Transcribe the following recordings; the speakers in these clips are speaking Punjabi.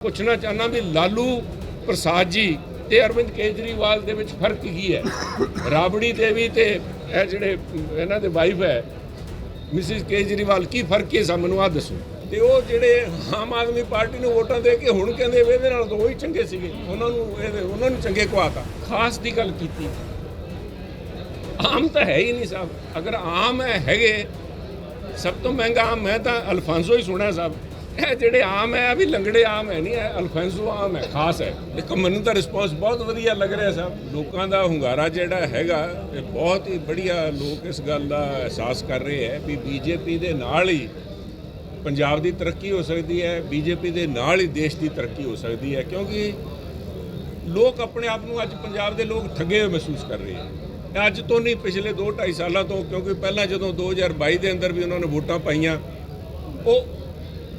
ਪੁੱਛਣਾ ਚਾਹਨਾ ਵੀ ਲਾਲੂ ਪ੍ਰਸਾਦ ਜੀ ਤੇ ਅਰਵਿੰਦ ਕੇਜਰੀਵਾਲ ਦੇ ਵਿੱਚ ਫ਼ਰਕ ਕੀ ਹੈ? ਰਾਬੜੀ ਦੇਵੀ ਤੇ ਇਹ ਜਿਹੜੇ ਇਹਨਾਂ ਦੇ ਵਾਈਫ ਹੈ ਮਿਸਿਸ ਕੇਜਰੀਵਾਲ ਕੀ ਫ਼ਰਕ ਹੈ ਸਾਨੂੰ ਆ ਦੱਸੋ? ਤੇ ਉਹ ਜਿਹੜੇ ਆਮ ਆਦਮੀ ਪਾਰਟੀ ਨੂੰ ਵੋਟਾਂ ਦੇ ਕੇ ਹੁਣ ਕਹਿੰਦੇ ਵੀ ਇਹਦੇ ਨਾਲ ਤਾਂ ਉਹ ਹੀ ਚੰਗੇ ਸੀਗੇ। ਉਹਨਾਂ ਨੂੰ ਇਹਦੇ ਉਹਨਾਂ ਨੂੰ ਚੰਗੇ ਕਵਾਤਾ ਖਾਸ ਦੀ ਗੱਲ ਕੀਤੀ। ਆਮ ਤਾਂ ਹੈ ਹੀ ਨਹੀਂ ਸਾਹਿਬ। ਅਗਰ ਆਮ ਹੈਗੇ ਸਭ ਤੋਂ ਮਹਿੰਗਾ ਆਮ ਮੈਂ ਤਾਂ ਅਲਫਾਂਸੋ ਹੀ ਸੁਣਿਆ ਸਾਹਿਬ। ਇਹ ਜਿਹੜੇ ਆਮ ਹੈ ਵੀ ਲੰਗੜੇ ਆਮ ਹੈ ਨਹੀਂ, ਇਹ ਅਲਫਾਂਸੋ ਆਮ ਹੈ, ਖਾਸ ਹੈ। ਦੇਖੋ, ਮੈਨੂੰ ਤਾਂ ਰਿਸਪੌਂਸ ਬਹੁਤ ਵਧੀਆ ਲੱਗ ਰਿਹਾ ਸਾਹਿਬ ਲੋਕਾਂ ਦਾ ਹੁੰਗਾਰਾ ਜਿਹੜਾ ਹੈਗਾ, ਇਹ ਬਹੁਤ ਹੀ ਬੜੀਆ ਲੋਕ ਇਸ ਗੱਲ ਦਾ ਅਹਿਸਾਸ ਕਰ ਰਹੇ ਹੈ ਵੀ ਬੀਜੇਪੀ ਦੇ ਨਾਲ ਹੀ ਪੰਜਾਬ ਦੀ ਤਰੱਕੀ ਹੋ ਸਕਦੀ ਹੈ, ਬੀਜੇਪੀ ਦੇ ਨਾਲ ਹੀ ਦੇਸ਼ ਦੀ ਤਰੱਕੀ ਹੋ ਸਕਦੀ ਹੈ, ਕਿਉਂਕਿ ਲੋਕ ਆਪਣੇ ਆਪ ਨੂੰ ਅੱਜ ਪੰਜਾਬ ਦੇ ਲੋਕ ਠੱਗੇ ਹੋਏ ਮਹਿਸੂਸ ਕਰ ਰਹੇ ਹੈ। ਅੱਜ ਤੋਂ ਨਹੀਂ, ਪਿਛਲੇ 2 2.5 ਸਾਲਾਂ ਤੋਂ, ਕਿਉਂਕਿ ਪਹਿਲਾਂ ਜਦੋਂ 2022 ਦੇ ਅੰਦਰ ਵੀ ਉਹਨਾਂ ਨੇ ਵੋਟਾਂ ਪਾਈਆਂ, ਉਹ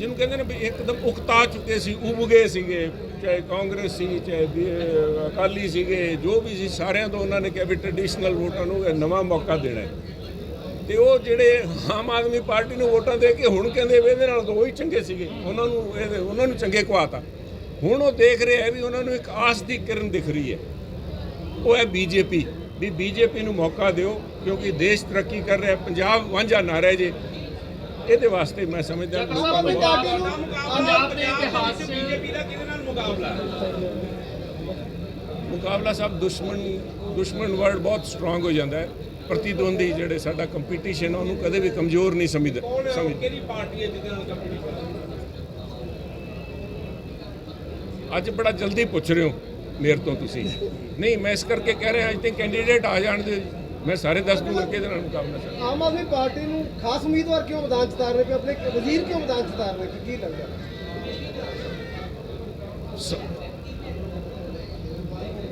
ਜਿਹਨੂੰ ਕਹਿੰਦੇ ਨੇ ਵੀ ਇੱਕਦਮ ਉਕਤਾ ਚੁੱਕੇ ਸੀ ਉਬ ਸੀਗੇ, ਚਾਹੇ ਕਾਂਗਰਸ ਸੀ, ਚਾਹੇ ਅਕਾਲੀ ਸੀਗੇ, ਜੋ ਵੀ ਸੀ, ਸਾਰਿਆਂ ਤੋਂ ਉਹਨਾਂ ਨੇ ਕਿਹਾ ਵੀ ਟ੍ਰੈਡੀਸ਼ਨਲ ਵੋਟਾਂ ਨੂੰ ਨਵਾਂ ਮੌਕਾ ਦੇਣਾ ਹੈ। ਤੇ ਉਹ ਜਿਹੜੇ ਆਮ ਆਦਮੀ ਪਾਰਟੀ ਨੂੰ ਵੋਟਾਂ ਦੇ ਕੇ ਹੁਣ ਕਹਿੰਦੇ ਵੀ ਇਹਦੇ ਨਾਲ ਤਾਂ ਉਹ ਚੰਗੇ ਸੀਗੇ, ਉਹਨਾਂ ਨੂੰ ਇਹਦੇ, ਉਹਨਾਂ ਨੂੰ ਚੰਗੇ ਕੁਆਤਾ। ਹੁਣ ਉਹ ਦੇਖ ਰਹੇ ਹੈ ਵੀ ਉਹਨਾਂ ਨੂੰ ਇੱਕ ਆਸ ਦੀ ਕਿਰਨ ਦਿਖ ਰਹੀ ਹੈ। ਉਹ ਹੈ ਬੀਜੇਪੀ, ਵੀ ਬੀਜੇਪੀ ਨੂੰ ਮੌਕਾ ਦਿਓ, ਕਿਉਂਕਿ ਦੇਸ਼ ਤਰੱਕੀ ਕਰ ਰਿਹਾ, ਪੰਜਾਬ ਵਾਂਝਾ ਨਾ ਰਹਿ ਜੇ। ਇਹਦੇ ਵਾਸਤੇ ਮੈਂ ਸਮਝਦਾ ਲੋਕਾਂ ਨੂੰ ਪੰਜਾਬ ਦੇ ਇਤਿਹਾਸ 'ਚ ਬੀਜੇਪੀ ਦਾ ਕਿਹਦੇ ਨਾਲ ਮੁਕਾਬਲਾ? ਮੁਕਾਬਲਾ ਸਾਹਿਬ ਦੁਸ਼ਮਣ ਦੁਸ਼ਮਣ ਵਰਡ ਬਹੁਤ ਸਟਰੋਂਗ ਹੋ ਜਾਂਦਾ ਹੈ। ਪ੍ਰਤੀਦਵੰਦੀ ਜਿਹੜੇ ਸਾਡਾ ਕੰਪੀਟੀਸ਼ਨ ਉਹਨੂੰ ਕਦੇ ਵੀ ਕਮਜ਼ੋਰ ਨਹੀਂ ਸਮਝਦਾ ਸਮਝ ਕਿਹੜੀ ਪਾਰਟੀ ਹੈ ਜਿਹਦੇ ਨਾਲ ਕੰਪੀਟੀਸ਼ਨ ਅੱਜ ਬੜਾ ਜਲਦੀ ਪੁੱਛ ਰਹੇ ਹੋ ਮੇਰੇ ਤੋਂ ਤੁਸੀਂ। ਨਹੀਂ ਮੈਂ ਇਸ ਕਰਕੇ ਕਹਿ ਰਿਹਾ ਅੱਜ ਤੇ ਕੈਂਡੀਡੇਟ ਆ ਜਾਣ ਦੇ ਮੈਂ ਸਾਰੇ ਦੱਸ ਦੂੰਗਾ ਕਿਹਦੇ ਨਾਲ ਮੁਕਾਬਲਾ ਕਰ ਆਮ ਆਦਮੀ ਪਾਰਟੀ ਨੂੰ ਖਾਸ ਉਮੀਦਵਾਰ ਕਿਉਂ ਮੈਦਾਨ 'ਚ ਉਤਾਰ ਰਹੇ ਪਏ? ਆਪਣੇ ਵਜ਼ੀਰ ਕਿਉਂ ਮੈਦਾਨ 'ਚ ਉਤਾਰ ਰਹੇ ਪਏ? ਕੀ ਲੱਗਦਾ?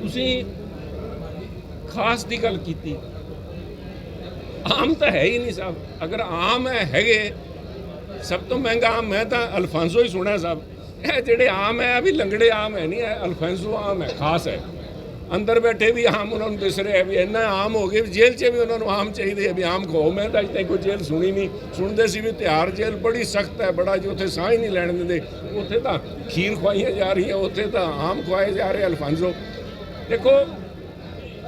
ਤੁਸੀਂ ਖਾਸ ਦੀ ਗੱਲ ਕੀਤੀ। ਆਮ ਤਾਂ ਹੈ ਹੀ ਨਹੀਂ ਸਾਹਿਬ। ਅਗਰ ਆਮ ਹੈ ਹੈਗੇ ਸਭ ਤੋਂ ਮਹਿੰਗਾ ਆਮ ਮੈਂ ਤਾਂ ਅਲਫਾਂਸੋ ਹੀ ਸੁਣਿਆ ਸਾਹਿਬ। ਇਹ ਜਿਹੜੇ ਆਮ ਹੈ ਵੀ ਲੰਗੜੇ ਆਮ ਹੈ ਨਹੀਂ ਇਹ ਅਲਫਾਂਸੋ ਆਮ ਹੈ ਖਾਸ ਹੈ। ਅੰਦਰ ਬੈਠੇ ਵੀ ਆਮ ਉਹਨਾਂ ਨੂੰ ਦਿਸ ਰਿਹਾ ਵੀ ਇੰਨਾ ਆਮ ਹੋ ਗਏ, ਵੀ ਜੇਲ੍ਹ 'ਚ ਵੀ ਉਹਨਾਂ ਨੂੰ ਆਮ ਚਾਹੀਦੇ ਹੈ ਵੀ ਆਮ ਖਾਓ। ਮੈਂ ਤਾਂ ਅਜੇ ਤੱਕ ਕੋਈ ਜੇਲ੍ਹ ਸੁਣੀ ਨਹੀਂ। ਸੁਣਦੇ ਸੀ ਵੀ ਤਿਹਾਰ ਜੇਲ੍ਹ ਬੜੀ ਸਖਤ ਹੈ, ਬੜਾ ਜੀ, ਉੱਥੇ ਸਾਹ ਹੀ ਨਹੀਂ ਲੈਣ ਦਿੰਦੇ। ਉੱਥੇ ਤਾਂ ਖੀਰ ਖਵਾਈਆਂ ਜਾ ਰਹੀਆਂ, ਉੱਥੇ ਤਾਂ ਆਮ ਖਵਾਏ ਜਾ ਰਹੇ ਅਲਫਾਂਸੋ ਦੇਖੋ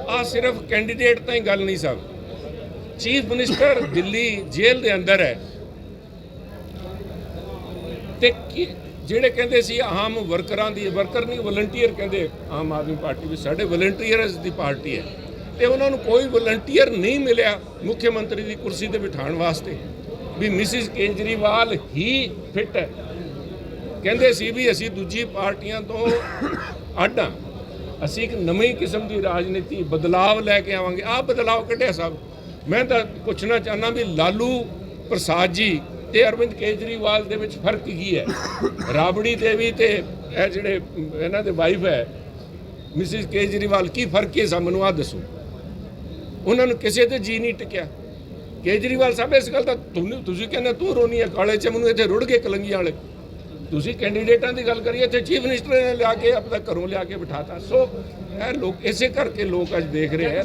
ਆ ਸਿਰਫ ਕੈਂਡੀਡੇਟ ਤਾਂ ਹੀ ਗੱਲ ਨਹੀਂ ਸਭ ਚੀਫ ਮਿਨਿਸਟਰ ਦਿੱਲੀ ਜੇਲ੍ਹ ਦੇ ਅੰਦਰ ਹੈ। ਤੇ ਜਿਹੜੇ ਕਹਿੰਦੇ ਸੀ ਆਮ ਵਰਕਰਾਂ ਦੀ, ਵਰਕਰ ਨਹੀਂ ਵਲੰਟੀਅਰ ਕਹਿੰਦੇ ਆਮ ਆਦਮੀ ਪਾਰਟੀ ਵੀ ਸਾਡੇ ਵਲੰਟੀਅਰਸ ਦੀ ਪਾਰਟੀ ਹੈ। ਤੇ ਉਹਨਾਂ ਨੂੰ ਕੋਈ ਵਲੰਟੀਅਰ ਨਹੀਂ ਮਿਲਿਆ ਮੁੱਖ ਮੰਤਰੀ ਦੀ ਕੁਰਸੀ ਤੇ ਬਿਠਾਉਣ ਵਾਸਤੇ। ਵੀ ਮਿਸਿਸ ਕੇਜਰੀਵਾਲ ਹੀ ਫਿੱਟ ਹੈ। ਕਹਿੰਦੇ ਸੀ ਵੀ ਅਸੀਂ ਦੂਜੀ ਪਾਰਟੀਆਂ ਤੋਂ ਅੱਡ ਹਾਂ। ਅਸੀਂ ਇੱਕ ਨਵੀਂ ਕਿਸਮ ਦੀ ਰਾਜਨੀਤੀ, ਬਦਲਾਵ ਲੈ ਕੇ ਆਵਾਂਗੇ। ਆਹ ਬਦਲਾਵ ਕੱਢਿਆ ਸਭ। ਮੈਂ ਤਾਂ ਪੁੱਛਣਾ ਚਾਹਨਾ ਵੀ ਲਾਲੂ ਪ੍ਰਸਾਦ ਜੀ ਤੇ ਅਰਵਿੰਦ ਕੇਜਰੀਵਾਲ ਦੇ ਵਿੱਚ ਫ਼ਰਕ ਕੀ ਹੈ? ਰਾਬੜੀ ਦੇਵੀ ਤੇ ਇਹ ਜਿਹੜੇ, ਇਹਨਾਂ ਦੇ ਵਾਈਫ ਹੈ, ਮਿਸਿਸ ਕੇਜਰੀਵਾਲ, ਕੀ ਫ਼ਰਕ ਹੈ ਸਾਨੂੰ ਆ ਦੱਸੋ? ਉਹਨਾਂ ਨੂੰ ਕਿਸੇ ਤੇ ਜੀ ਨਹੀਂ ਟਿਕਿਆ। ਕੇਜਰੀਵਾਲ ਸਾਹਿਬ, ਇਸ ਗੱਲ ਦਾ ਤੁਹਾਨੂੰ ਤੁਸੀਂ ਕਹਿੰਦੇ ਤੂੰ ਰੋਣੀ ਹੈ, ਕਾਲੇ ਚ ਮੈਨੂੰ ਇੱਥੇ ਰੁੜ ਗਏ ਕਲੰਗੀਆਂ ਵਾਲੇ। ਤੁਸੀਂ ਕੈਂਡੀਡੇਟਾਂ ਦੀ ਗੱਲ ਕਰੀਏ ਤੇ ਚੀਫ ਮਿਨਿਸਟਰ ਨੇ ਲਿਆ ਕੇ ਆਪਣਾ ਘਰੋਂ ਲਿਆ ਕੇ ਬਿਠਾਤਾ। ਸੋ ਇਹ ਲੋਕ, ਇਸੇ ਕਰਕੇ ਲੋਕ ਅੱਜ ਦੇਖ ਰਹੇ ਹੈ